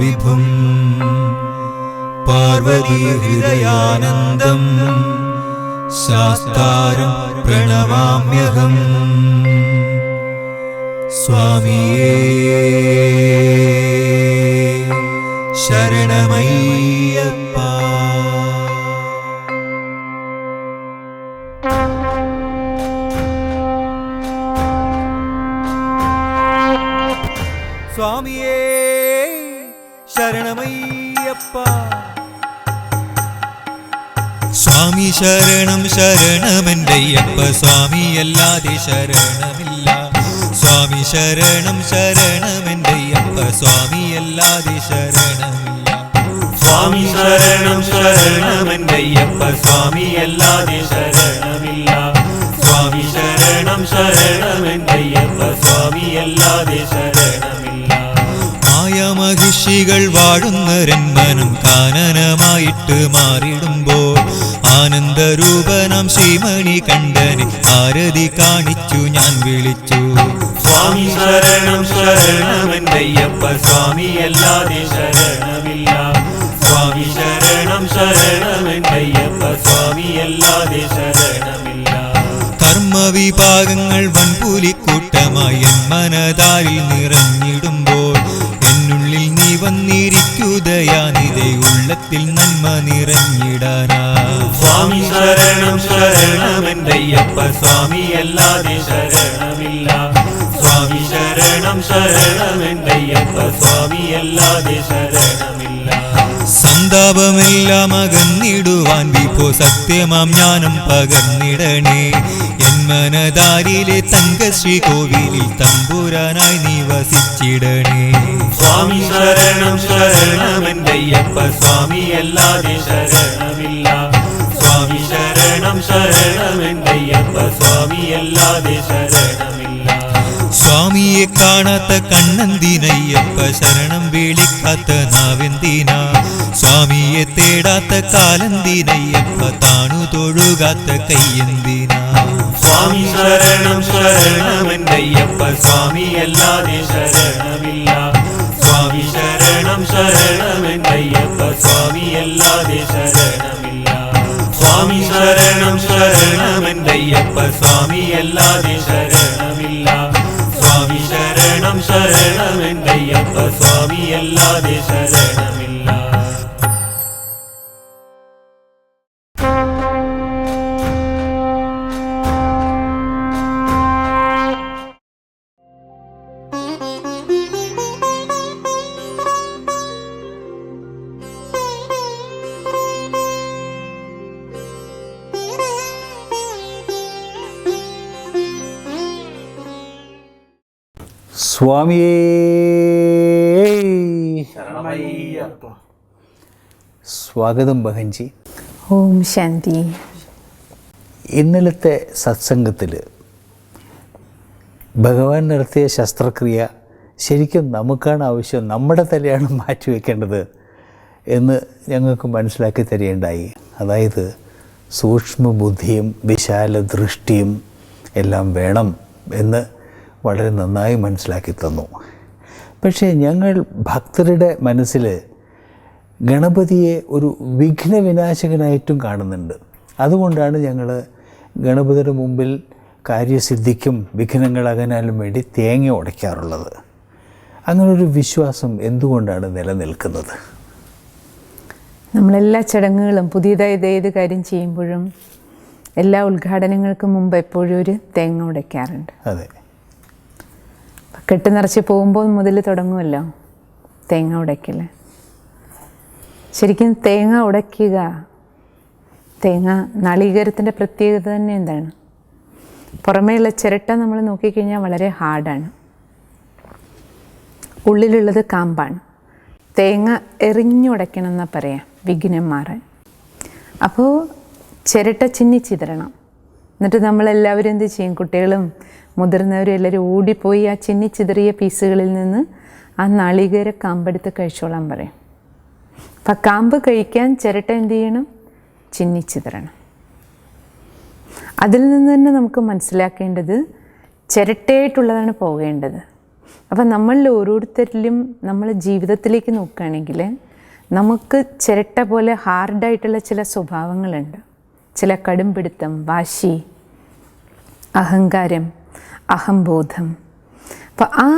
സർവരക്ഷാകരം വിഭും പാർവതീഹൃദയാനന്ദം ശാസ്താരം പ്രണമാമ്യഹം സ്വാമിയേ ശരണമയ്യപ്പ സ്വാമിയേ ശരണമയ്യപ്പ. സ്വാമി ശരണം ശരണമെന്റെയ്യപ്പ സ്വാമി അല്ലാതെ ശരണമില്ല. സ്വാമി ശരണം ശരണമെന്റെയ്യപ്പ സ്വാമി അല്ലാതെ ശരണമില്ല. സ്വാമി ശരണം ശരണമെന്റെയ്യപ്പ സ്വാമി അല്ലാതെ ശരണമില്ല. സ്വാമി ശരണം ശരണമെന്റെയ്യപ്പ സ്വാമി അല്ലാതെ ശരണമില്ല വാഴുന്ന രന്മനം കാനനമായിട്ട് മാറിടുമ്പോൾ ആനന്ദരൂപനം ശ്രീമണി കണ്ടനെ ആരതി കാണിച്ചു ഞാൻ വിളിച്ചു. സ്വാമി ശരണം ശരണമെന്നയ്യപ്പ സ്വാമി അല്ലാതെ ശരണമില്ല. സ്വാമി ശരണം ശരണമെന്നയ്യപ്പ സ്വാമി അല്ലാതെ ശരണമില്ല. കർമ്മവിഭാഗങ്ങൾ വൻപുലിക്കൂട്ടമായി മനതാരിൽ നിറഞ്ഞിടുമ്പോൾ വന്നിരിക്കുതയാനിതേ ഉള്ളത്തിൽ നന്മ നിറഞ്ഞിടാനാ. സ്വാമി ശരണം ശരണമെന്റെയ്യപ്പ സ്വാമി അല്ലാതെ ശരണമില്ല. സ്വാമി ശരണം ശരണമെന്റെയ്യപ്പ സ്വാമി അല്ലാതെ ശരണമില്ല. സന്താപമെല്ലാം അകന്നിടുവാൻ വിഭോ സത്യമാം ജ്ഞാനം പകർന്നിടണേ. എൻ മനതാരിലെ തങ്കശ്രീ കോവിലിൽ തമ്പുരാനായി നീ വസിച്ചിടണേ സ്വാമി ശരണം ശരണമെന്റെയ്യപ്പ സ്വാമി അല്ലാതെ ശരണമില്ല. സ്വാമി ശരണം ശരണമെന്റെയ്യപ്പ സ്വാമി അല്ലാതെ ശരണമില്ല. സ്വാമിയെ കാണാത്ത കണ്ണന്തിനയ്യപ്പ ശരണം വിളിക്കാത്ത നാവെന്തിന? സ്വാമിയെ തേടാത്ത കാലന്തിനയ്യപ്പ താണു തൊഴുകാത്ത കയ്യന്തിന സ്വാമി ശരണം ശരണമെന്റെയ്യപ്പ സ്വാമി അല്ലാതെ ശരണമില്ല. സ്വാമി ശരണം ശരണമെന്നയ്യപ്പ സ്വാമി അല്ലാതെ ശരണമില്ല. സ്വാമി ശരണം ശരണമെന്നയ്യപ്പ സ്വാമി അല്ലാതെ ശരണമില്ല. സ്വാമി ശരണം ശരണമെന്നയ്യപ്പ സ്വാമി അല്ലാതെ ശരണമില്ല. സ്വാമിയേ. സ്വാഗതം ബഹൻജി ഓം ശാന്തി. ഇന്നലത്തെ സത്സംഗത്തിൽ ഭഗവാൻ നടത്തിയ ശസ്ത്രക്രിയ ശരിക്കും നമുക്കാണ് ആവശ്യം നമ്മുടെ തലയാണ് മാറ്റിവെക്കേണ്ടത് എന്ന് ഞങ്ങൾക്ക് മനസ്സിലാക്കി തരികയുണ്ടായി അതായത് സൂക്ഷ്മ ബുദ്ധിയും വിശാല ദൃഷ്ടിയും എല്ലാം വേണം എന്ന് വളരെ നന്നായി മനസ്സിലാക്കി തന്നു. പക്ഷേ ഞങ്ങൾ ഭക്തരുടെ മനസ്സിൽ ഗണപതിയെ ഒരു വിഘ്ന വിനാശകനായിട്ടും കാണുന്നുണ്ട്. അതുകൊണ്ടാണ് ഞങ്ങൾ ഗണപതിയുടെ മുമ്പിൽ കാര്യസിദ്ധിക്കും വിഘ്നങ്ങൾ അകനാലും വേണ്ടി തേങ്ങ ഉടയ്ക്കാറുള്ളത്. അങ്ങനൊരു വിശ്വാസം എന്തുകൊണ്ടാണ് നിലനിൽക്കുന്നത്? നമ്മളെല്ലാ ചടങ്ങുകളും പുതിയതായി ഏത് കാര്യം ചെയ്യുമ്പോഴും എല്ലാ ഉദ്ഘാടനങ്ങൾക്കും മുമ്പ് എപ്പോഴും ഒരു തേങ്ങ ഉടയ്ക്കാറുണ്ട്. അതെ. കെട്ട് നിറച്ച് പോകുമ്പോൾ മുതൽ തുടങ്ങുമല്ലോ? തേങ്ങ ഉടയ്ക്കൽ ശരിക്കും തേങ്ങ ഉടയ്ക്കുക തേങ്ങ നളീകരത്തിന്റെ പ്രത്യേകത തന്നെ എന്താണ്? പുറമേയുള്ള ചിരട്ട നമ്മൾ നോക്കിക്കഴിഞ്ഞാൽ വളരെ ഹാർഡാണ്. ഉള്ളിലുള്ളത് കാമ്പാണ്. തേങ്ങ എറിഞ്ഞുടയ്ക്കണം എന്നാ പറയാം വിഘ്നം മാറാൻ. അപ്പോൾ ചിരട്ട ചിന്നിച്ചിതറണം എന്നിട്ട് നമ്മളെല്ലാവരും എന്ത് ചെയ്യും? കുട്ടികളും മുതിർന്നവരും എല്ലാവരും ഓടിപ്പോയി ആ ചിന്നിച്ചിതറിയ പീസുകളിൽ നിന്ന് ആ നാളികേര കാമ്പെടുത്ത് കഴിച്ചോളാൻ പറയും. അപ്പം കാമ്പ് കഴിക്കാൻ ചിരട്ട എന്ത് ചെയ്യണം? ചിന്നിച്ചിതറണം അതിൽ നിന്ന് തന്നെ നമുക്ക് മനസ്സിലാക്കേണ്ടത് ചിരട്ടയായിട്ടുള്ളതാണ് പോകേണ്ടത്. അപ്പം നമ്മളിൽ ഓരോരുത്തരിലും നമ്മൾ ജീവിതത്തിലേക്ക് നോക്കുകയാണെങ്കിൽ നമുക്ക് ചിരട്ട പോലെ ഹാർഡായിട്ടുള്ള ചില സ്വഭാവങ്ങളുണ്ട്. ചില കടുംപിടുത്തം വാശി അഹങ്കാരം അഹംബോധം. അപ്പോൾ ആ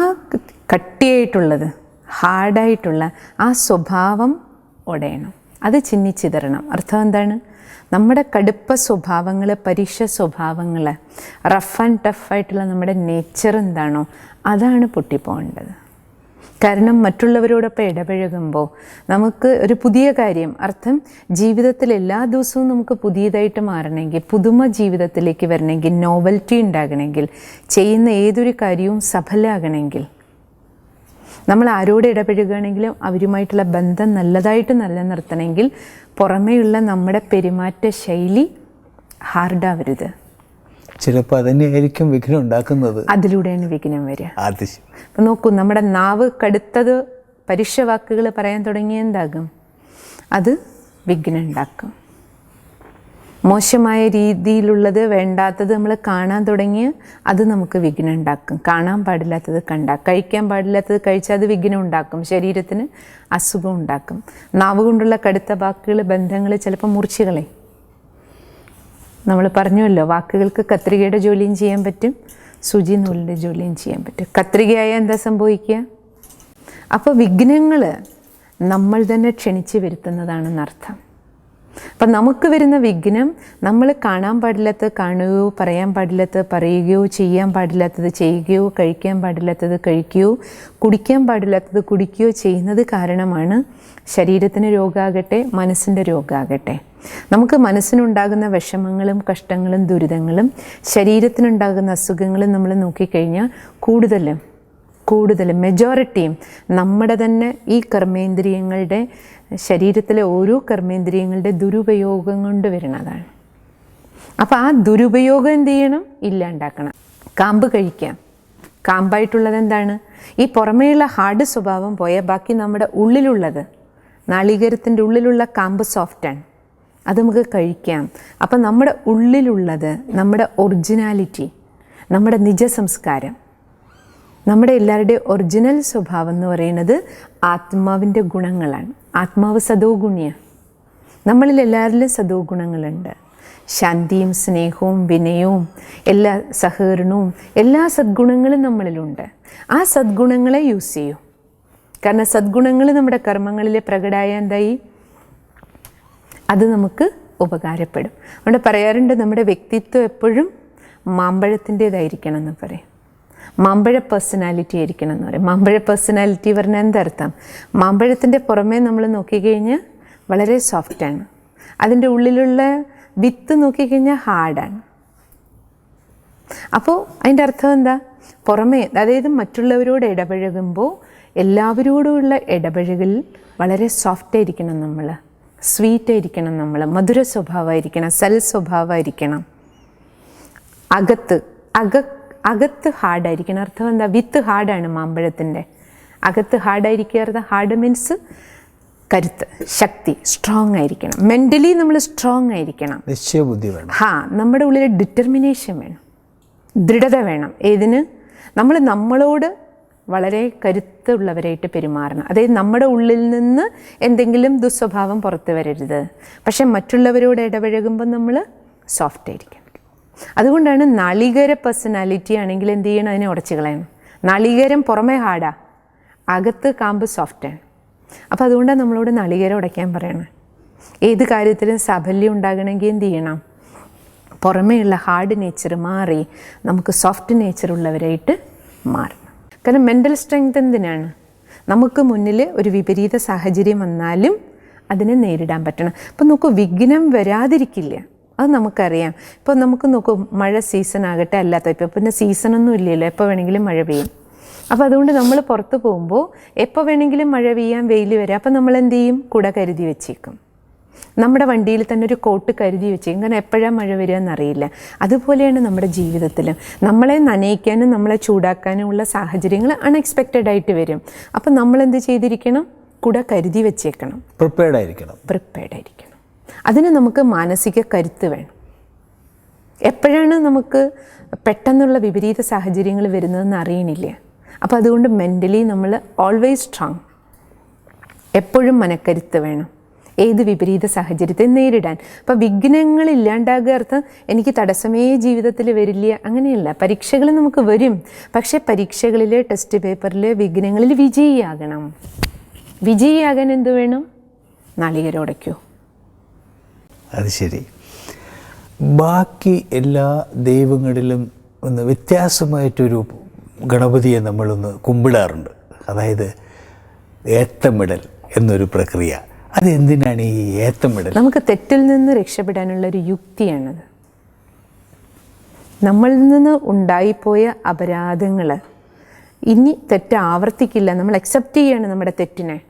കട്ടിയായിട്ടുള്ളത് ഹാർഡായിട്ടുള്ള ആ സ്വഭാവം ഉടയണം. അത് ചിന്നിച്ചിതറണം അർത്ഥം എന്താണ്? നമ്മുടെ കടുപ്പ സ്വഭാവങ്ങൾ പരീക്ഷ സ്വഭാവങ്ങൾ റഫ് ആൻഡ് ടഫായിട്ടുള്ള നമ്മുടെ നേച്ചർ എന്താണോ അതാണ് പൊട്ടിപ്പോകേണ്ടത്. കാരണം മറ്റുള്ളവരോടൊപ്പം ഇടപഴകുമ്പോൾ നമുക്ക് ഒരു പുതിയ കാര്യം അർത്ഥം ജീവിതത്തിൽ എല്ലാ ദിവസവും നമുക്ക് പുതിയതായിട്ട് മാറണമെങ്കിൽ പുതുമ ജീവിതത്തിലേക്ക് വരണമെങ്കിൽ നോവൽറ്റി ഉണ്ടാകണമെങ്കിൽ ചെയ്യുന്ന ഏതൊരു കാര്യവും സഫലമാകണമെങ്കിൽ നമ്മൾ ആരോട് ഇടപഴകുകയാണെങ്കിലും അവരുമായിട്ടുള്ള ബന്ധം നല്ലതായിട്ട് നിലനിർത്തണമെങ്കിൽ പുറമേയുള്ള നമ്മുടെ പെരുമാറ്റ ശൈലി ഹാർഡാവരുത് ചിലപ്പോൾ അതന്നെയായിരിക്കും വിഘ്നം ഉണ്ടാക്കുന്നത്. അതിലൂടെയാണ് വിഘ്നം വരിക. അത് അപ്പം നോക്കൂ നമ്മുടെ നാവ് കടുത്തത് പരുഷ വാക്കുകൾ പറയാൻ തുടങ്ങിയ എന്താകും? അത് വിഘ്നം ഉണ്ടാക്കും. മോശമായ രീതിയിലുള്ളത് വേണ്ടാത്തത് നമ്മൾ കാണാൻ തുടങ്ങിയ അത് നമുക്ക് വിഘ്നം ഉണ്ടാക്കും. കാണാൻ പാടില്ലാത്തത് കണ്ട. കഴിക്കാൻ പാടില്ലാത്തത് കഴിച്ചാൽ അത് വിഘ്നം ഉണ്ടാക്കും. ശരീരത്തിന് അസുഖം ഉണ്ടാക്കും. നാവ് കൊണ്ടുള്ള കടുത്ത വാക്കുകൾ ബന്ധങ്ങൾ ചിലപ്പോൾ മുറിച്ചുകളെ നമ്മൾ പറഞ്ഞുവല്ലോ വാക്കുകൾക്ക് കത്രികയുടെ ജോലിയും ചെയ്യാൻ പറ്റും സൂചി നൂലിന്റെ ജോലിയും ചെയ്യാൻ പറ്റും. കത്രികയായ എന്താ സംഭവിക്കുക? അപ്പോൾ വിഘ്നങ്ങൾ നമ്മൾ തന്നെ ക്ഷണിച്ച് വരുത്തുന്നതാണെന്നർത്ഥം. അപ്പം നമുക്ക് വരുന്ന വിഘ്നം നമ്മൾ കാണാൻ പാടില്ലാത്തത് കാണുകയോ പറയാൻ പാടില്ലാത്തത് പറയുകയോ ചെയ്യാൻ പാടില്ലാത്തത് ചെയ്യുകയോ കഴിക്കാൻ പാടില്ലാത്തത് കഴിക്കുകയോ കുടിക്കാൻ പാടില്ലാത്തത് കുടിക്കുകയോ ചെയ്യുന്നത് കാരണമാണ് ശരീരത്തിന് രോഗമാകട്ടെ മനസ്സിന്റെ രോഗമാകട്ടെ നമുക്ക് മനസ്സിനുണ്ടാകുന്ന വിഷമങ്ങളും കഷ്ടങ്ങളും ദുരിതങ്ങളും ശരീരത്തിനുണ്ടാകുന്ന അസുഖങ്ങളും നമ്മൾ നോക്കിക്കഴിഞ്ഞാൽ കൂടുതലും കൂടുതലും മെജോറിറ്റിയും നമ്മുടെ തന്നെ ഈ കർമ്മേന്ദ്രിയങ്ങളുടെ ശരീരത്തിലെ ഓരോ കർമ്മേന്ദ്രിയങ്ങളുടെ ദുരുപയോഗം കൊണ്ട് വരുന്നതാണ്. അപ്പോൾ ആ ദുരുപയോഗം എന്ത് ചെയ്യണം? ഇല്ലാണ്ടാക്കണം. കാമ്പ് കഴിക്കാം. കാമ്പായിട്ടുള്ളത് എന്താണ്? ഈ പുറമേയുള്ള ഹാർഡ് സ്വഭാവം പോയ ബാക്കി നമ്മുടെ ഉള്ളിലുള്ളത് നാളികേരത്തിന്റെ ഉള്ളിലുള്ള കാമ്പ് സോഫ്റ്റാണ് അത് നമുക്ക് കഴിക്കാം. അപ്പം നമ്മുടെ ഉള്ളിലുള്ളത് നമ്മുടെ ഒറിജിനാലിറ്റി നമ്മുടെ നിജസംസ്കാരം നമ്മുടെ എല്ലാവരുടെയും ഒറിജിനൽ സ്വഭാവം എന്ന് പറയുന്നത് ആത്മാവിന്റെ ഗുണങ്ങളാണ്. ആത്മാവ് സദോ നമ്മളിൽ എല്ലാവരിലും സദോ ഗുണങ്ങളുണ്ട് ശാന്തിയും സ്നേഹവും വിനയവും എല്ലാ സഹകരണവും എല്ലാ സദ്ഗുണങ്ങളും നമ്മളിലുണ്ട്. ആ സദ്ഗുണങ്ങളെ യൂസ് ചെയ്യൂ. കാരണം സദ്ഗുണങ്ങൾ നമ്മുടെ കർമ്മങ്ങളിൽ പ്രകടമായ എന്തായി? അത് നമുക്ക് ഉപകാരപ്പെടും. അതുകൊണ്ട് പറയാറുണ്ട് നമ്മുടെ വ്യക്തിത്വം എപ്പോഴും മാമ്പഴത്തിന്റേതായിരിക്കണം എന്ന് പറയും. മാമ്പഴ പേഴ്സണാലിറ്റി ആയിരിക്കണം എന്ന് പറയും. മമ്പഴ പേഴ്സണാലിറ്റി പറഞ്ഞാൽ എന്തർത്ഥം മമ്പഴത്തിന്റെ പുറമേ നമ്മൾ നോക്കിക്കഴിഞ്ഞാൽ വളരെ സോഫ്റ്റാണ് അതിന്റെ ഉള്ളിലുള്ള വിത്ത് നോക്കിക്കഴിഞ്ഞാൽ ഹാർഡാണ് അപ്പോൾ അതിന്റെ അർത്ഥം എന്താ? പുറമേ അതായത് മറ്റുള്ളവരോട് ഇടപഴകുമ്പോൾ എല്ലാവരോടുമുള്ള ഇടപഴകൽ വളരെ സോഫ്റ്റ് ആയിരിക്കണം നമ്മൾ. സ്വീറ്റ് ആയിരിക്കണം നമ്മൾ. മധുര സ്വഭാവമായിരിക്കണം സൽ സ്വഭാവമായിരിക്കണം. അകത്ത് അക അകത്ത് ഹാർഡായിരിക്കണം. അർത്ഥം എന്താ? വിത്ത് ഹാർഡാണ് മാമ്പഴത്തിന്റെ അകത്ത് ഹാർഡായിരിക്കുക ഹാർഡ് മീൻസ് കരുത്ത് ശക്തി സ്ട്രോങ് ആയിരിക്കണം. മെന്റലി നമ്മൾ സ്ട്രോങ് ആയിരിക്കണം. നിശ്ചയബുദ്ധി വേണം. ഹാ നമ്മുടെ ഉള്ളിൽ ഡിറ്റർമിനേഷൻ വേണം. ദൃഢത വേണം. ഏതിന്? നമ്മൾ നമ്മളോട് വളരെ കരുത്തുള്ളവരായിട്ട് പെരുമാറണം. അതായത് നമ്മുടെ ഉള്ളിൽ നിന്ന് എന്തെങ്കിലും ദുസ്വഭാവം പുറത്തു വരരുത്. പക്ഷെ മറ്റുള്ളവരോട് ഇടപഴകുമ്പോൾ നമ്മൾ സോഫ്റ്റ് ആയിരിക്കണം. അതുകൊണ്ടാണ് നളികര പേഴ്സണാലിറ്റി ആണെങ്കിൽ എന്ത് ചെയ്യണം? അതിനെ ഉടച്ചു കളയണം. നളികരം പുറമേ ഹാർഡാ. അകത്ത് കാമ്പ് സോഫ്റ്റാണ് അപ്പോൾ അതുകൊണ്ടാണ് നമ്മളോട് നളികരം ഉടയ്ക്കാൻ പറയണം. ഏത് കാര്യത്തിലും സാഫല്യം ഉണ്ടാകണമെങ്കിൽ എന്ത് ചെയ്യണം? പുറമേയുള്ള ഹാർഡ് നേച്ചർ മാറി നമുക്ക് സോഫ്റ്റ് നേച്ചർ ഉള്ളവരായിട്ട് മാറണം. കാരണം മെന്റൽ സ്ട്രെങ്ത് എന്തിനാണ്? നമുക്ക് മുന്നിൽ ഒരു വിപരീത സാഹചര്യം വന്നാലും അതിനെ നേരിടാൻ പറ്റണം. അപ്പം നമുക്ക് വിഘ്നം വരാതിരിക്കില്ല. അത് നമുക്കറിയാം. ഇപ്പോൾ നമുക്ക് നോക്കും മഴ സീസൺ ആകട്ടെ അല്ലാത്ത ഇപ്പോൾ പിന്നെ സീസണൊന്നും ഇല്ലല്ലോ എപ്പോൾ വേണമെങ്കിലും മഴ പെയ്യും. അപ്പോൾ അതുകൊണ്ട് നമ്മൾ പുറത്ത് പോകുമ്പോൾ എപ്പോൾ വേണമെങ്കിലും മഴ പെയ്യാൻ വെയിൽ വരാം അപ്പോൾ നമ്മൾ എന്ത് ചെയ്യും? കുട കരുതി വെച്ചേക്കും. നമ്മുടെ വണ്ടിയിൽ തന്നെ ഒരു കോട്ട് കരുതി വെച്ചേക്കും. കാരണം എപ്പോഴാണ് മഴ വരിക എന്നറിയില്ല. അതുപോലെയാണ് നമ്മുടെ ജീവിതത്തിലും. നമ്മളെ നനയിക്കാനും നമ്മളെ ചൂടാക്കാനും ഉള്ള സാഹചര്യങ്ങൾ അൺഎക്സ്പെക്റ്റഡ് ആയിട്ട് വരും. അപ്പം നമ്മൾ എന്ത് ചെയ്തിരിക്കണം? കുട കരുതി വെച്ചേക്കണം. പ്രിപ്പയർഡ് ആയിരിക്കണം. പ്രിപ്പയർഡ് ആയിരിക്കണം. അതിന് നമുക്ക് മാനസിക കരുത്ത് വേണം. എപ്പോഴാണ് നമുക്ക് പെട്ടെന്നുള്ള വിപരീത സാഹചര്യങ്ങൾ വരുന്നതെന്ന് അറിയണില്ല. അപ്പോൾ അതുകൊണ്ട് മെന്റലി നമ്മൾ ഓൾവേസ് സ്ട്രോങ് എപ്പോഴും മനക്കരുത്ത് വേണം. ഏത് വിപരീത സാഹചര്യത്തെ നേരിടാൻ. അപ്പോൾ വിഘ്നങ്ങൾ ഇല്ലാണ്ടാകുക അർത്ഥം എനിക്ക് തടസ്സമേ ജീവിതത്തിൽ വരില്ല അങ്ങനെയല്ല. പരീക്ഷകൾ നമുക്ക് വരും. പക്ഷേ പരീക്ഷകളിൽ ടെസ്റ്റ് പേപ്പറിൽ വിഘ്നങ്ങളിൽ വിജയിയാകണം. വിജയിയാകാൻ എന്ത് വേണം? നാളികരോടയ്ക്കോ അത് ശരി. ബാക്കി എല്ലാ ദൈവങ്ങളിലും ഒന്ന് വ്യത്യാസമായിട്ടൊരു ഗണപതിയെ നമ്മളൊന്ന് കുമ്പിടാറുണ്ട്. അതായത് ഏത്തമിടൽ എന്നൊരു പ്രക്രിയ. അതെന്തിനാണ് ഈ ഏത്തമിടൽ? നമുക്ക് തെറ്റിൽ നിന്ന് രക്ഷപ്പെടാനുള്ള ഒരു യുക്തിയാണത്. നമ്മളിൽ നിന്ന് ഉണ്ടായിപ്പോയ അപരാധങ്ങൾ ഇനി തെറ്റ് ആവർത്തിക്കില്ല നമ്മൾ അക്സെപ്റ്റ് ചെയ്യാണ് നമ്മുടെ തെറ്റിനെ.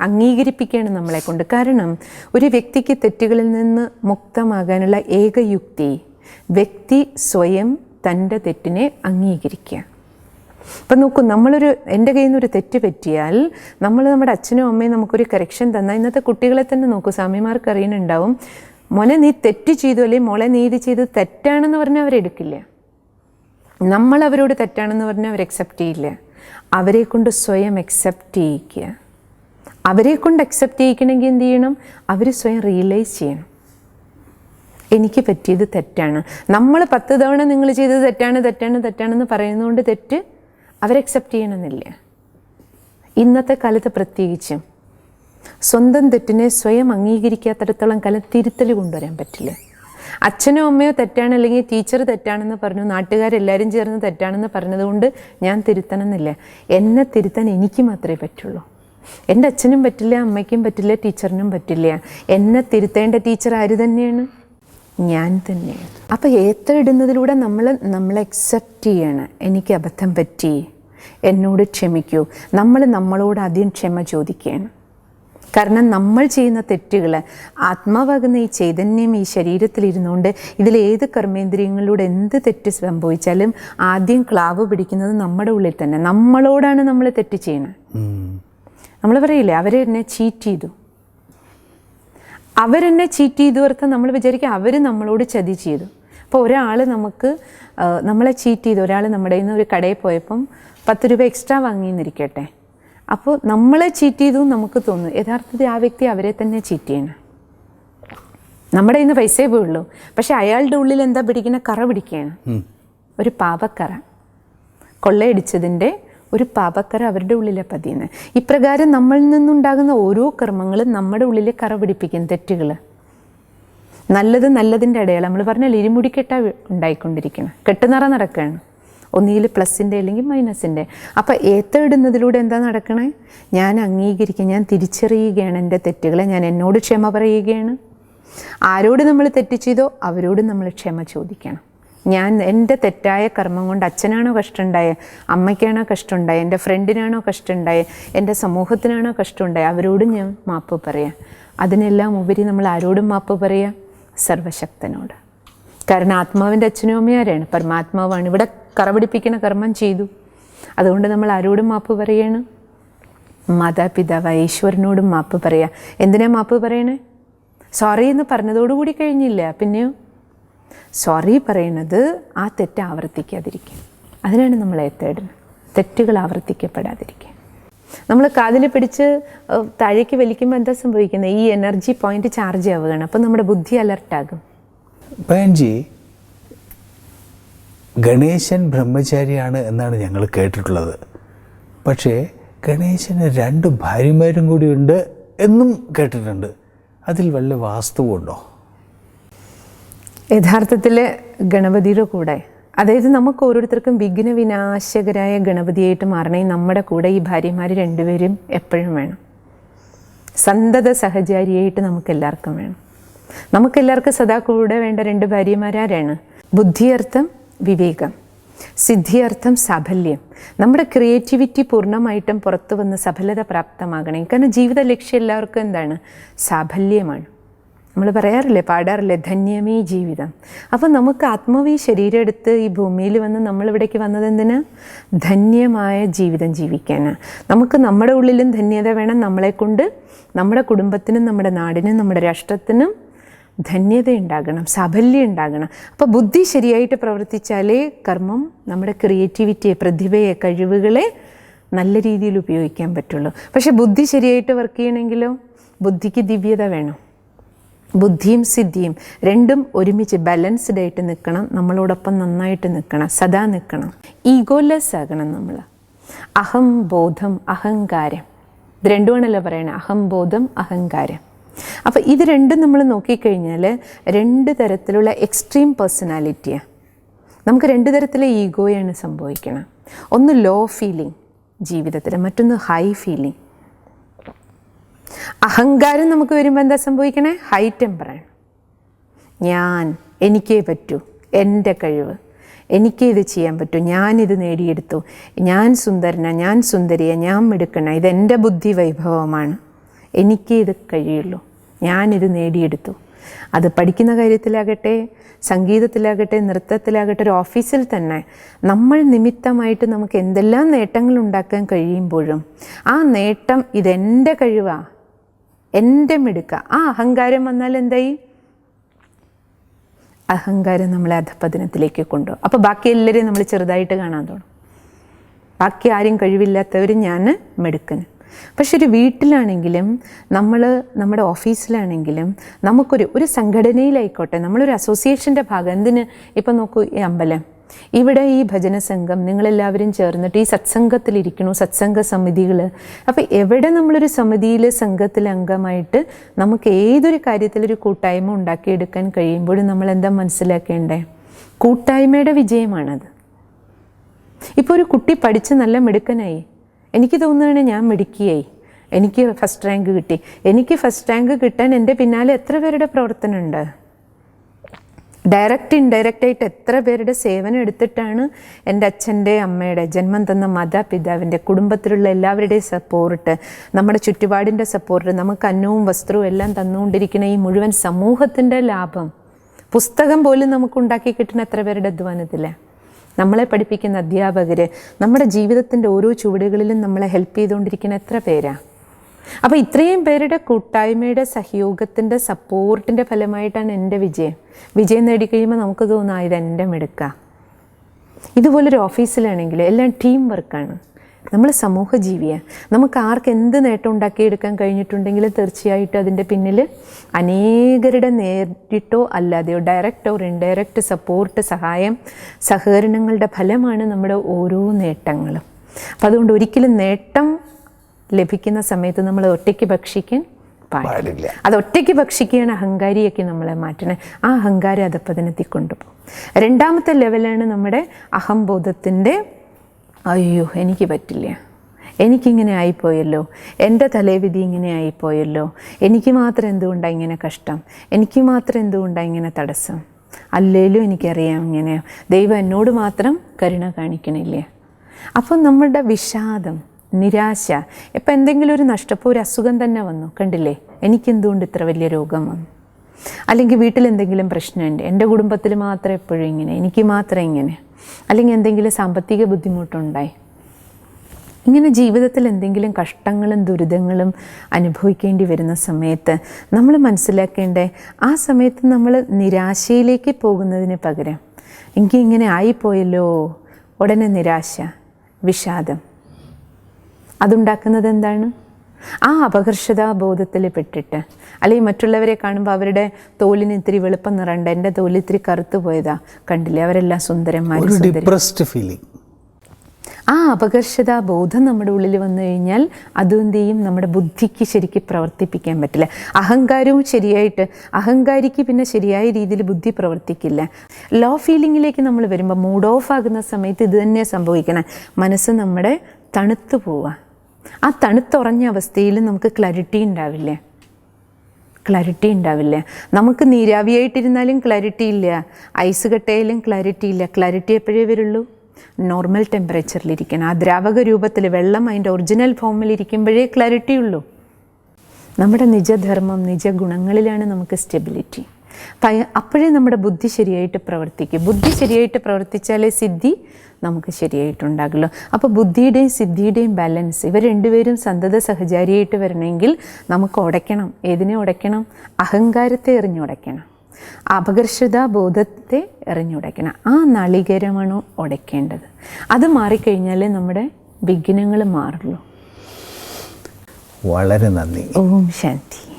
അംഗീകരിപ്പിക്കുകയാണ് നമ്മളെ കൊണ്ട്. കാരണം ഒരു വ്യക്തിക്ക് തെറ്റുകളിൽ നിന്ന് മുക്തമാകാനുള്ള ഏക യുക്തി വ്യക്തി സ്വയം തന്റെ തെറ്റിനെ അംഗീകരിക്കുക. അപ്പം നോക്കൂ നമ്മളൊരു എന്റെ കയ്യിൽ നിന്ന് ഒരു തെറ്റ് പറ്റിയാൽ നമ്മൾ നമ്മുടെ അച്ഛനും അമ്മയും നമുക്കൊരു കറക്ഷൻ തന്നാൽ ഇന്നത്തെ കുട്ടികളെ തന്നെ നോക്കൂ സ്വാമിമാർക്ക് അറിയുന്നുണ്ടാവും മോനെ നീ തെറ്റ് ചെയ്തു അല്ലെങ്കിൽ മോളെ നീ ഇത് ചെയ്ത് തെറ്റാണെന്ന് പറഞ്ഞാൽ അവരെടുക്കില്ല നമ്മൾ അവരോട് തെറ്റാണെന്ന് പറഞ്ഞാൽ അവർ അക്സെപ്റ്റ് ചെയ്യില്ല. അവരെ കൊണ്ട് സ്വയം അക്സെപ്റ്റ് ചെയ്യിക്കുക. അവരെ കൊണ്ട് അക്സെപ്റ്റ് ചെയ്യിക്കണമെങ്കിൽ എന്ത് ചെയ്യണം? അവർ സ്വയം റിയലൈസ് ചെയ്യണം. എനിക്ക് പറ്റിയത് തെറ്റാണ്. നമ്മൾ പത്ത് തവണ നിങ്ങൾ ചെയ്തത് തെറ്റാണ് തെറ്റാണ് തെറ്റാണെന്ന് പറയുന്നതുകൊണ്ട് തെറ്റ് അവർ അക്സെപ്റ്റ് ചെയ്യണമെന്നില്ല. ഇന്നത്തെ കാലത്ത് പ്രത്യേകിച്ചും സ്വന്തം തെറ്റിനെ സ്വയം അംഗീകരിക്കാത്തടത്തോളം കാലം തിരുത്തൽ കൊണ്ടുവരാൻ പറ്റില്ല. അച്ഛനോ അമ്മയോ തെറ്റാണ് അല്ലെങ്കിൽ ടീച്ചർ തെറ്റാണെന്ന് പറഞ്ഞു നാട്ടുകാരെല്ലാവരും ചേർന്ന് തെറ്റാണെന്ന് പറഞ്ഞതുകൊണ്ട് ഞാൻ തിരുത്തണമെന്നില്ല. എന്നെ തിരുത്താൻ എനിക്ക് മാത്രമേ പറ്റുള്ളൂ. എന്റെ അച്ഛനും പറ്റില്ല അമ്മയ്ക്കും പറ്റില്ല ടീച്ചറിനും പറ്റില്ല. എന്നെ തിരുത്തേണ്ട ടീച്ചർ ആര് തന്നെയാണ്? ഞാൻ തന്നെയാണ്. അപ്പോൾ ഏത്തയിടുന്നതിലൂടെ നമ്മൾ നമ്മളെ അക്സെപ്റ്റ് ചെയ്യണം. എനിക്ക് അബദ്ധം പറ്റി. എന്നോട് ക്ഷമിക്കൂ. നമ്മൾ നമ്മളോട് ആദ്യം ക്ഷമ ചോദിക്കുകയാണ്. കാരണം നമ്മൾ ചെയ്യുന്ന തെറ്റുകൾ ആത്മാവാകുന്ന ഈ ചൈതന്യം ഈ ശരീരത്തിലിരുന്നുകൊണ്ട് ഇതിലേത് കർമ്മേന്ദ്രിയങ്ങളിലൂടെ എന്ത് തെറ്റ് സംഭവിച്ചാലും ആദ്യം ക്ലാവ് പിടിക്കുന്നത് നമ്മുടെ ഉള്ളിൽ തന്നെ. നമ്മളോടാണ് നമ്മൾ തെറ്റ് ചെയ്യുന്നത് നമ്മൾ പറയില്ലേ അവരെ എന്നെ ചീറ്റ് ചെയ്തു. അവരെന്നെ ചീറ്റ് ചെയ്തവർക്ക് നമ്മൾ വിചാരിക്കുക അവർ നമ്മളോട് ചതി ചെയ്തു. അപ്പോൾ ഒരാൾ നമുക്ക് നമ്മളെ ചീറ്റ് ചെയ്തു. ഒരാൾ നമ്മുടെ നിന്ന് ഒരു കടയിൽ പോയപ്പം പത്ത് രൂപ എക്സ്ട്രാ വാങ്ങിയെന്നിരിക്കട്ടെ അപ്പോൾ നമ്മളെ ചീറ്റ് ചെയ്തു നമുക്ക് തോന്നും യഥാർത്ഥത്തിൽ ആ വ്യക്തി അവരെ തന്നെ ചീറ്റ് ചെയ്യണം. നമ്മുടെ ഇന്ന് പൈസയേ പോയുള്ളൂ. പക്ഷെ അയാളുടെ ഉള്ളിൽ എന്താ പിടിക്കുന്ന കറ പിടിക്കുകയാണ് ഒരു പാപക്കറ കൊള്ളയടിച്ചതിന്റെ ഒരു പാപക്കറ അവരുടെ ഉള്ളിലെ പതിയുന്നത് ഇപ്രകാരം നമ്മളിൽ നിന്നുണ്ടാകുന്ന ഓരോ കർമ്മങ്ങളും നമ്മുടെ ഉള്ളിലെ കറ പിടിപ്പിക്കും തെറ്റുകൾ നല്ലത് നല്ലതിന്റെ അടയാളം നമ്മൾ പറഞ്ഞാൽ ഇരുമുടിക്കെട്ട ഉണ്ടായിക്കൊണ്ടിരിക്കണം. കെട്ടുനിറ നടക്കുകയാണ് ഒന്നുകിൽ പ്ലസിന്റെ അല്ലെങ്കിൽ മൈനസിന്റെ. അപ്പോൾ ഏത്തയിടുന്നതിലൂടെ എന്താ നടക്കണേ? ഞാൻ അംഗീകരിക്കുക ഞാൻ തിരിച്ചറിയുകയാണ് എന്റെ തെറ്റുകളെ. ഞാൻ എന്നോട് ക്ഷമ പറയുകയാണ്. ആരോട് നമ്മൾ തെറ്റ് ചെയ്തോ അവരോട് നമ്മൾ ക്ഷമ ചോദിക്കണം. ഞാൻ എന്റെ തെറ്റായ കർമ്മം കൊണ്ട് അച്ഛനാണോ കഷ്ടമുണ്ടായത് അമ്മയ്ക്കാണോ കഷ്ടമുണ്ടായത് എന്റെ ഫ്രണ്ടിനാണോ കഷ്ടമുണ്ടായത് എന്റെ സമൂഹത്തിനാണോ കഷ്ടമുണ്ടായത് അവരോട് ഞാൻ മാപ്പ് പറയാം. അതിനെല്ലാം ഉപരി നമ്മൾ ആരോടും മാപ്പ് പറയാം? സർവശക്തനോട്. കാരണം ആത്മാവിന്റെ അച്ഛനും അമ്മയാരാണ് പരമാത്മാവാണ്. ഇവിടെ കറപിടിപ്പിക്കുന്ന കർമ്മം ചെയ്തു. അതുകൊണ്ട് നമ്മൾ ആരോടും മാപ്പ് പറയാണ്? മാതാപിതാവായ ഈശ്വരനോടും മാപ്പ് പറയുക എന്തിനാ മാപ്പ് പറയണേ? സോറി എന്ന് പറഞ്ഞതോടുകൂടി കഴിഞ്ഞില്ല. പിന്നെയോ? സോറി പറയുന്നത് ആ തെറ്റ് ആവർത്തിക്കാതിരിക്കുക. അതിനാണ് നമ്മൾ തേടുന്നത് തെറ്റുകൾ ആവർത്തിക്കപ്പെടാതിരിക്കുക. നമ്മൾ കാതിൽ പിടിച്ച് താഴേക്ക് വലിക്കുമ്പോൾ എന്താ സംഭവിക്കുന്നത്? ഈ എനർജി പോയിന്റ് ചാർജ് ആവുകയാണ്. അപ്പോൾ നമ്മുടെ ബുദ്ധി അലർട്ടാകും പയൻജി ഗണേശൻ ബ്രഹ്മചാരിയാണ് എന്നാണ് ഞങ്ങൾ കേട്ടിട്ടുള്ളത്. പക്ഷേ ഗണേശന് രണ്ട് ഭാര്യമാരും കൂടിയുണ്ട് എന്നും കേട്ടിട്ടുണ്ട്. അതിൽ വല്ല വാസ്തവമുണ്ടോ യഥാർത്ഥത്തിൽ ഗണപതിയുടെ കൂടെ. അതായത് നമുക്ക് ഓരോരുത്തർക്കും വിഘ്ന വിനാശകരായ ഗണപതിയായിട്ട് മാറണേ നമ്മുടെ കൂടെ ഈ ഭാര്യമാർ രണ്ടുപേരും എപ്പോഴും വേണം. സന്തത സഹചാരിയായിട്ട് നമുക്ക് എല്ലാവർക്കും വേണം. നമുക്കെല്ലാവർക്കും സദാ കൂടെ വേണ്ട രണ്ട് ഭാര്യമാരാരാണ്? ബുദ്ധിയർത്ഥം വിവേകം. സിദ്ധിയർത്ഥം സാഫല്യം. നമ്മുടെ ക്രിയേറ്റിവിറ്റി പൂർണമായിട്ടും പുറത്തു വന്ന് സഫലത പ്രാപ്തമാകണേ. കാരണം ജീവിത ലക്ഷ്യം എല്ലാവർക്കും എന്താണ്? സാഫല്യമാണ്. നമ്മൾ പറയാറില്ലേ പാടാറില്ലേ ധന്യമേ ജീവിതം. അപ്പോൾ നമുക്ക് ആത്മവി ശരീരം എടുത്ത് ഈ ഭൂമിയിൽ വന്ന് നമ്മളിവിടേക്ക് എന്തിനാ? ധന്യമായ ജീവിതം ജീവിക്കാനാണ് നമുക്ക് നമ്മുടെ ഉള്ളിലും ധന്യത വേണം നമ്മളെ കൊണ്ട്. നമ്മുടെ കുടുംബത്തിനും നമ്മുടെ നാടിനും നമ്മുടെ രാഷ്ട്രത്തിനും ധന്യത ഉണ്ടാകണം സാഫല്യം ഉണ്ടാകണം. അപ്പോൾ ബുദ്ധി ശരിയായിട്ട് പ്രവർത്തിച്ചാലേ കർമ്മം നമ്മുടെ ക്രിയേറ്റിവിറ്റിയെ പ്രതിഭയെ കഴിവുകളെ നല്ല രീതിയിൽ ഉപയോഗിക്കാൻ പറ്റുള്ളൂ. പക്ഷേ ബുദ്ധി ശരിയായിട്ട് വർക്ക് ചെയ്യണമെങ്കിലോ? ബുദ്ധിക്ക് ദിവ്യത വേണം. ബുദ്ധിയും സിദ്ധിയും രണ്ടും ഒരുമിച്ച് ബാലൻസ്ഡ് ആയിട്ട് നിൽക്കണം നമ്മളോടൊപ്പം നന്നായിട്ട് നിൽക്കണം സദാ നിൽക്കണം ഈഗോലെസ് ആകണം നമ്മൾ അഹം ബോധം അഹങ്കാരം. ഇത് രണ്ടുമാണല്ലോ അഹം ബോധം അഹങ്കാരം. അപ്പോൾ ഇത് രണ്ടും നമ്മൾ നോക്കിക്കഴിഞ്ഞാൽ രണ്ട് തരത്തിലുള്ള എക്സ്ട്രീം പേഴ്സണാലിറ്റിയാണ് നമുക്ക് രണ്ട് തരത്തിലെ ഈഗോയാണ് സംഭവിക്കണം. ഒന്ന് ലോ ഫീലിംഗ് ജീവിതത്തിൽ മറ്റൊന്ന് ഹൈ ഫീലിംഗ് അഹങ്കാരം നമുക്ക് വരുമ്പോൾ എന്താ സംഭവിക്കണേ? ഹൈ ടെമ്പറാണ് ഞാൻ എനിക്കേ പറ്റൂ. എന്റെ കഴിവ്. എനിക്കേ ഇത് ചെയ്യാൻ പറ്റൂ. ഞാനിത് നേടിയെടുത്തു. ഞാൻ സുന്ദരന ഞാൻ സുന്ദരിയ ഞാൻ മിടുക്കണ ഇതെന്റെ ബുദ്ധി വൈഭവമാണ്. എനിക്കേ ഇത് കഴിയുള്ളൂ. ഞാനിത് നേടിയെടുത്തു. അത് പഠിക്കുന്ന കാര്യത്തിലാകട്ടെ സംഗീതത്തിലാകട്ടെ നൃത്തത്തിലാകട്ടെ ഒരു ഓഫീസിൽ തന്നെ നമ്മൾ നിമിത്തമായിട്ട് നമുക്ക് എന്തെല്ലാം നേട്ടങ്ങൾ ഉണ്ടാക്കാൻ കഴിയുമ്പോഴും ആ നേട്ടം ഇതെന്റെ കഴിവാണ് എന്റെ മിടുക്ക. ആ അഹങ്കാരം വന്നാൽ എന്തായി? അഹങ്കാരം നമ്മളെ അധപ്പതനത്തിലേക്ക് കൊണ്ടുപോകും അപ്പോൾ ബാക്കി എല്ലാവരെയും നമ്മൾ ചെറുതായിട്ട് കാണാൻ തുടങ്ങും. ബാക്കി ആരും കഴിവില്ലാത്തവർ ഞാൻ മെടുക്കന് പക്ഷെ ഒരു വീട്ടിലാണെങ്കിലും നമ്മൾ നമ്മുടെ ഓഫീസിലാണെങ്കിലും നമുക്കൊരു ഒരു സംഘടനയിലായിക്കോട്ടെ നമ്മളൊരു അസോസിയേഷന്റെ ഭാഗം. എന്തിന്? ഇപ്പം നോക്കൂ ഈ അമ്പലം. ഇവിടെ ഈ ഭജന സംഘം നിങ്ങളെല്ലാവരും ചേർന്നിട്ട് ഈ സത്സംഗത്തിലിരിക്കണു സത്സംഗ സമിതികൾ അപ്പോൾ എവിടെ നമ്മളൊരു സമിതിയിൽ സംഘത്തിൽ അംഗമായിട്ട് നമുക്ക് ഏതൊരു കാര്യത്തിലൊരു കൂട്ടായ്മ ഉണ്ടാക്കിയെടുക്കാൻ കഴിയുമ്പോഴും നമ്മൾ എന്താ മനസ്സിലാക്കേണ്ടേ? കൂട്ടായ്മയുടെ വിജയമാണത്. ഇപ്പോൾ ഒരു കുട്ടി പഠിച്ച് നല്ല മിടുക്കനായി. എനിക്ക് തോന്നുകയാണ് ഞാൻ മിടുക്കിയായി. എനിക്ക് ഫസ്റ്റ് റാങ്ക് കിട്ടി. എനിക്ക് ഫസ്റ്റ് റാങ്ക് കിട്ടാൻ എന്റെ പിന്നാലെ എത്ര പേരുടെ പ്രവർത്തനമുണ്ട്? ഡയറക്റ്റ് ഇൻഡയറക്റ്റ് ആയിട്ട് എത്ര പേരുടെ സേവനം എടുത്തിട്ടാണ് എന്റെ അച്ഛന്റെ അമ്മയുടെ ജന്മം തന്ന മാതാപിതാവിന്റെ കുടുംബത്തിലുള്ള എല്ലാവരുടെയും സപ്പോർട്ട് നമ്മുടെ ചുറ്റുപാടിന്റെ സപ്പോർട്ട് നമുക്ക് അന്നവും വസ്ത്രവും എല്ലാം തന്നുകൊണ്ടിരിക്കുന്ന ഈ മുഴുവൻ സമൂഹത്തിന്റെ ലാഭം. പുസ്തകം പോലും നമുക്ക് ഉണ്ടാക്കി കിട്ടുന്ന എത്ര പേരുടെ അധ്വാനത്തിലാണ് നമ്മളെ പഠിപ്പിക്കുന്ന അധ്യാപകർ നമ്മുടെ ജീവിതത്തിന്റെ ഓരോ ചുവടുകളിലും നമ്മളെ ഹെൽപ്പ് ചെയ്തുകൊണ്ടിരിക്കുന്ന എത്ര പേരാ? അപ്പോൾ ഇത്രയും പേരുടെ കൂട്ടായ്മയുടെ സഹയോഗത്തിന്റെ സപ്പോർട്ടിന്റെ ഫലമായിട്ടാണ് എന്റെ വിജയം. വിജയം നേടിക്കഴിയുമ്പോൾ നമുക്ക് തോന്നാം ഇത് എന്റെ മിടുക്ക. ഇതുപോലൊരു ഓഫീസിലാണെങ്കിൽ എല്ലാം ടീം വർക്കാണ്. നമ്മൾ സമൂഹ ജീവിയാണ്. നമുക്ക് ആർക്ക് എന്ത് നേട്ടം ഉണ്ടാക്കിയെടുക്കാൻ കഴിഞ്ഞിട്ടുണ്ടെങ്കിലും തീർച്ചയായിട്ടും അതിന്റെ പിന്നിൽ അനേകരുടെ നേരിട്ടോ അല്ലാതെയോ ഡയറക്റ്റ് ഓർ ഇൻഡയറക്റ്റ് സപ്പോർട്ട് സഹായം സഹകരണങ്ങളുടെ ഫലമാണ് നമ്മുടെ ഓരോ നേട്ടങ്ങളും. അപ്പം അതുകൊണ്ട് ഒരിക്കലും നേട്ടം ലഭിക്കുന്ന സമയത്ത് നമ്മൾ ഒറ്റയ്ക്ക് ഭക്ഷിക്കാൻ പാടില്ല. അത് ഒറ്റയ്ക്ക് ഭക്ഷിക്കുകയാണ് അഹങ്കാരിയൊക്കെ നമ്മളെ മാറ്റണേ. ആ അഹങ്കാരം അധപ്പതനത്തിൽ കൊണ്ടുപോകും. രണ്ടാമത്തെ ലെവലാണ് നമ്മുടെ അഹംബോധത്തിന്റെ അയ്യോ എനിക്ക് പറ്റില്ല. എനിക്കിങ്ങനെ ആയിപ്പോയല്ലോ. എന്റെ തലേവിധി ഇങ്ങനെ ആയിപ്പോയല്ലോ. എനിക്ക് മാത്രം എന്തുകൊണ്ടാണ് ഇങ്ങനെ കഷ്ടം? എനിക്ക് മാത്രം എന്തുകൊണ്ടാണ് ഇങ്ങനെ തടസ്സം? അല്ലേലും എനിക്കറിയാം ഇങ്ങനെ. ദൈവം എന്നോട് മാത്രം കരുണ കാണിക്കണില്ലേ? അപ്പം നമ്മുടെ വിഷാദം നിരാശ. ഇപ്പം എന്തെങ്കിലും ഒരു നഷ്ടപ്പോൾ ഒരു അസുഖം തന്നെ വന്നു. കണ്ടില്ലേ? എനിക്കെന്തുകൊണ്ട് ഇത്ര വലിയ രോഗം വന്നു? അല്ലെങ്കിൽ വീട്ടിൽ എന്തെങ്കിലും പ്രശ്നമുണ്ട്? എന്റെ കുടുംബത്തിൽ മാത്രം എപ്പോഴും ഇങ്ങനെ. എനിക്ക് മാത്രം ഇങ്ങനെ. അല്ലെങ്കിൽ എന്തെങ്കിലും സാമ്പത്തിക ബുദ്ധിമുട്ടുണ്ടായി? ഇങ്ങനെ ജീവിതത്തിൽ എന്തെങ്കിലും കഷ്ടങ്ങളും ദുരിതങ്ങളും അനുഭവിക്കേണ്ടി വരുന്ന സമയത്ത് നമ്മൾ മനസ്സിലാക്കേണ്ടേ ആ സമയത്ത് നമ്മൾ നിരാശയിലേക്ക് പോകുന്നതിന് പകരം എനിക്ക് ഇങ്ങനെ ആയിപ്പോയല്ലോ. ഉടനെ നിരാശ വിഷാദം. അതുണ്ടാക്കുന്നത് എന്താണ്? ആ അപകർഷതാ ബോധത്തിൽ പെട്ടിട്ട് അല്ലെങ്കിൽ മറ്റുള്ളവരെ കാണുമ്പോൾ അവരുടെ തോലിന് ഇത്തിരി വെളുപ്പം നിറണ്ട. എന്റെ തോൽ ഇത്തിരി കറുത്തു പോയതാ. കണ്ടില്ലേ? അവരെല്ലാം സുന്ദരന്മാർ ഫീലിംഗ് ആ അപകർഷതാ ബോധം നമ്മുടെ ഉള്ളിൽ വന്നു കഴിഞ്ഞാൽ അതും ചെയ്യും? നമ്മുടെ ബുദ്ധിക്ക് ശരിക്കും പ്രവർത്തിപ്പിക്കാൻ പറ്റില്ല. അഹങ്കാരവും ശരിയായിട്ട് അഹങ്കാരിക്ക് പിന്നെ ശരിയായ രീതിയിൽ ബുദ്ധി പ്രവർത്തിക്കില്ല. ലോ ഫീലിങ്ങിലേക്ക് നമ്മൾ വരുമ്പോൾ മൂഡ് ഓഫ് ആകുന്ന സമയത്ത് ഇത് തന്നെ സംഭവിക്കണം. മനസ്സ് നമ്മുടെ തണുത്തു പോവുക ആ തണുത്തുറഞ്ഞ അവസ്ഥയിൽ നമുക്ക് ക്ലാരിറ്റി ഉണ്ടാവില്ലേ? ക്ലാരിറ്റി ഉണ്ടാവില്ല? നമുക്ക് നീരാവിയായിട്ടിരുന്നാലും ക്ലാരിറ്റി ഇല്ല. ഐസ് കട്ടയിലും ക്ലാരിറ്റി ഇല്ല. ക്ലാരിറ്റി എപ്പോഴേ വരുള്ളൂ? നോർമൽ ടെമ്പറേച്ചറിലിരിക്കണം ആ ദ്രാവക രൂപത്തിൽ വെള്ളം അതിന്റെ ഒറിജിനൽ ഫോമിൽ ഇരിക്കുമ്പോഴേ ക്ലാരിറ്റി ഉള്ളൂ. നമ്മുടെ നിജധർമ്മം നിജഗുണങ്ങളിലാണ് നമുക്ക് സ്റ്റെബിലിറ്റി അപ്പോഴേ നമ്മുടെ ബുദ്ധി ശരിയായിട്ട് പ്രവർത്തിക്കും. ബുദ്ധി ശരിയായിട്ട് പ്രവർത്തിച്ചാലേ സിദ്ധി നമുക്ക് ശരിയായിട്ടുണ്ടാകുള്ളൂ. അപ്പോൾ ബുദ്ധിയുടെയും സിദ്ധിയുടെയും ബാലൻസ് ഇവർ രണ്ടുപേരും സന്തത സഹചാരിയായിട്ട് വരണമെങ്കിൽ നമുക്ക് ഉടയ്ക്കണം. ഏതിനെ ഉടയ്ക്കണം? അഹങ്കാരത്തെ എറിഞ്ഞുടയ്ക്കണം. അപകർഷതാ ബോധത്തെ എറിഞ്ഞുടയ്ക്കണം. ആ നളികരമാണ് ഉടയ്ക്കേണ്ടത്? അത് മാറിക്കഴിഞ്ഞാലേ നമ്മുടെ വിഘ്നങ്ങൾ മാറുള്ളൂ. വളരെ നന്ദി. ഓം ശാന്തി.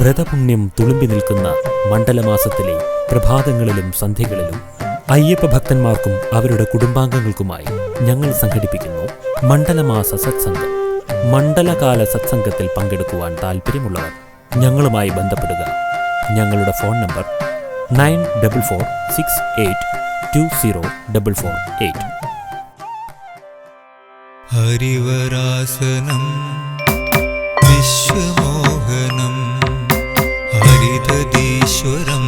വ്രതപുണ്യം തുളുമ്പി നിൽക്കുന്ന മണ്ഡലമാസത്തിലെ പ്രഭാതങ്ങളിലും സന്ധ്യകളിലും അയ്യപ്പ ഭക്തന്മാർക്കും അവരുടെ കുടുംബാംഗങ്ങൾക്കുമായി ഞങ്ങൾ സംഘടിപ്പിക്കുന്നു മണ്ഡലമാസ സത്സംഗം. മണ്ഡലകാല സത്സംഗത്തിൽ പങ്കെടുക്കുവാൻ താല്പര്യമുള്ളവർ ഞങ്ങളുമായി ബന്ധപ്പെടുക. ഞങ്ങളുടെ phone number nine double four six eight two zero double four eight. Harivarasanam വിശ്വമോഹനം ഹരിതീശ്വരം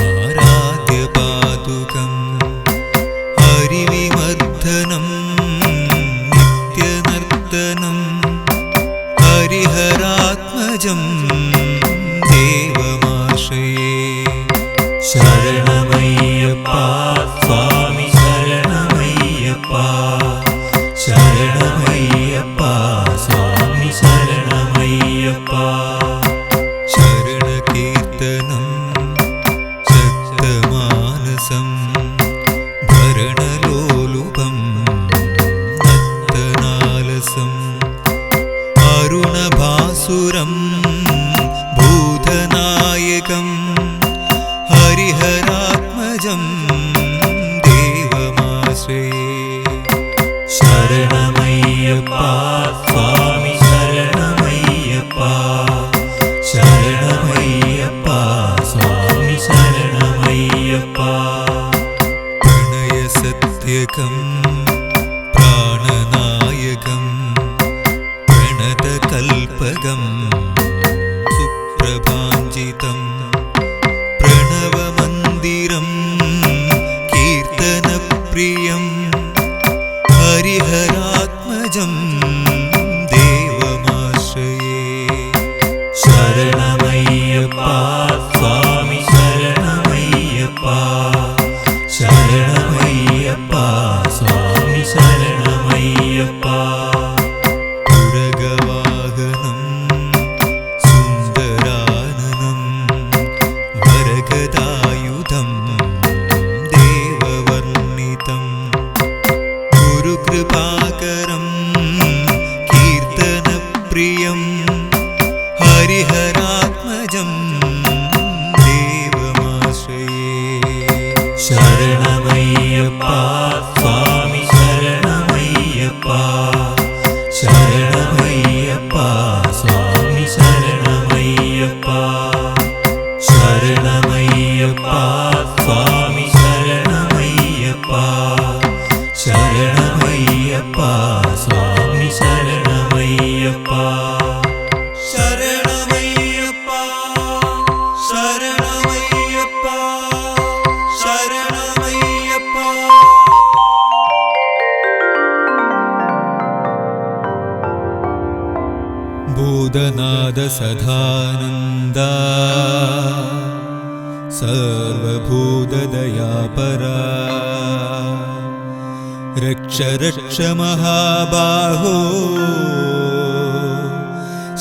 ആരാധ്യപാതുകം ഹരിവിമർദ്ദനം നിത്യനർദ്ദനം ഹരിഹരാത്മജം त्मजम्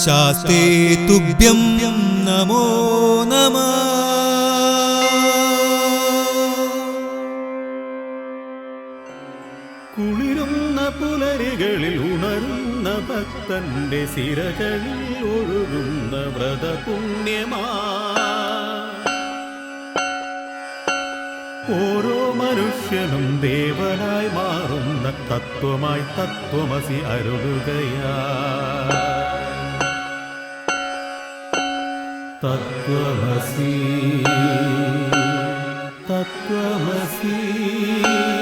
ശാസ്തേ തുഭ്യം നമോ നമ. കുളിരുന്ന പുലരികളിൽ ഉണരുന്ന ഭക്തന്റെ സിരകളിൽ ഒഴുകുന്ന വ്രതപുണ്യമാ. ഓരോ മനുഷ്യനും ദേവനായി മാറുന്ന തത്വമായി തത്വമസി അരുളുകയാ. തത്വമസി തത്വമസീ.